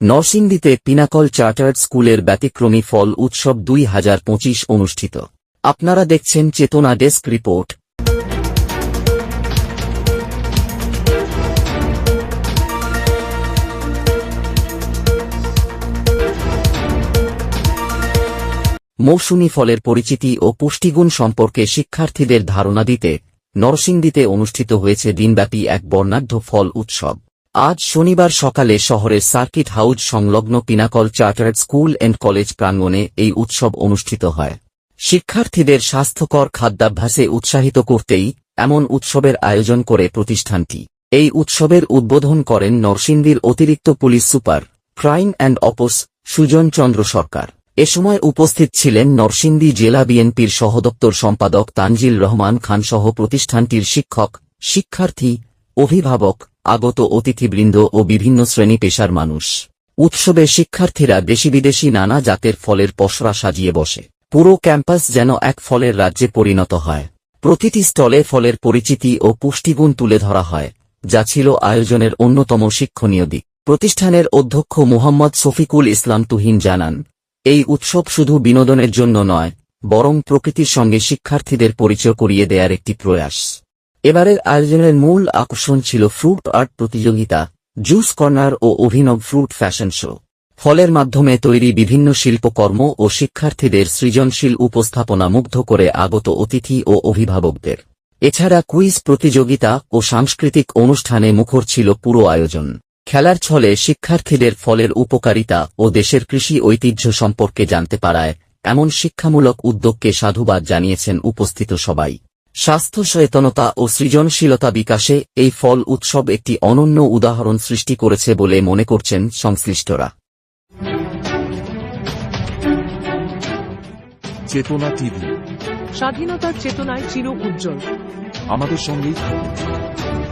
নরসিংদীতে pinnacle chartered স্কুলের ব্যতিক্রমী ফল উৎসব দুই হাজার পঁচিশ অনুষ্ঠিত। আপনারা দেখছেন চেতনা ডেস্ক রিপোর্ট। মৌসুমি ফলের পরিচিতি ও পুষ্টিগুণ সম্পর্কে শিক্ষার্থীদের ধারণা দিতে নরসিংদীতে অনুষ্ঠিত হয়েছে দিনব্যাপী এক বর্ণাঢ্য ফল উৎসব। আজ শনিবার সকালে শহরের সার্কিট হাউস সংলগ্ন pinnacle chartered school and college প্রাঙ্গণে এই উৎসব অনুষ্ঠিত হয়। শিক্ষার্থীদের স্বাস্থ্যকর খাদ্যাভ্যাসে উৎসাহিত করতেই এমন উৎসবের আয়োজন করে প্রতিষ্ঠানটি। এই উৎসবের উদ্বোধন করেন নরসিংদীর অতিরিক্ত police super, crime and ops, Sujan Chandra Sarkar. এ সময় উপস্থিত ছিলেন নরসিংদী জেলা বিএনপির সহদপ্তর সম্পাদক তানজিল রহমান খানসহ প্রতিষ্ঠানটির শিক্ষক, শিক্ষার্থী, অভিভাবক আগত অতিথিবৃন্দ ও বিভিন্ন শ্রেণি পেশার মানুষ। উৎসবে শিক্ষার্থীরা দেশি বিদেশি নানা জাতের ফলের পসরা সাজিয়ে বসে। পুরো ক্যাম্পাস যেন এক ফলের রাজ্যে পরিণত হয়। প্রতিটি স্টলে ফলের পরিচিতি ও পুষ্টিগুণ তুলে ধরা হয়, যা ছিল আয়োজনের অন্যতম শিক্ষণীয় দিক। প্রতিষ্ঠানের অধ্যক্ষ মোহাম্মদ শফিকুল ইসলাম তুহিন জানান, এই উৎসব শুধু বিনোদনের জন্য নয়, বরং প্রকৃতির সঙ্গে শিক্ষার্থীদের পরিচয় করিয়ে দেয়ার একটি প্রয়াস। এবারের আয়োজনের মূল আকর্ষণ ছিল ফ্রুট আর্ট প্রতিযোগিতা, জুস কর্নার ও অভিনব ফ্রুট ফ্যাশন শো। ফলের মাধ্যমে তৈরি বিভিন্ন শিল্পকর্ম ও শিক্ষার্থীদের সৃজনশীল উপস্থাপনা মুগ্ধ করে আগত অতিথি ও অভিভাবকদের। এছাড়া কুইজ প্রতিযোগিতা ও সাংস্কৃতিক অনুষ্ঠানে মুখর ছিল পুরো আয়োজন। খেলার ছলে শিক্ষার্থীদের ফলের উপকারিতা ও দেশের কৃষি ঐতিহ্য সম্পর্কে জানতে পারায় এমন শিক্ষামূলক উদ্যোগকে সাধুবাদ জানিয়েছেন উপস্থিত সবাই। স্বাস্থ্য সচেতনতা ও সৃজনশীলতা বিকাশে এই ফল উৎসব একটি অনন্য উদাহরণ সৃষ্টি করেছে বলে মনে করছেন সংশ্লিষ্টরা। চেতনা টিভি। স্বাধীনতার চেতনায় চির উজ্জ্বল। আমাদের সঙ্গেই থাকুন।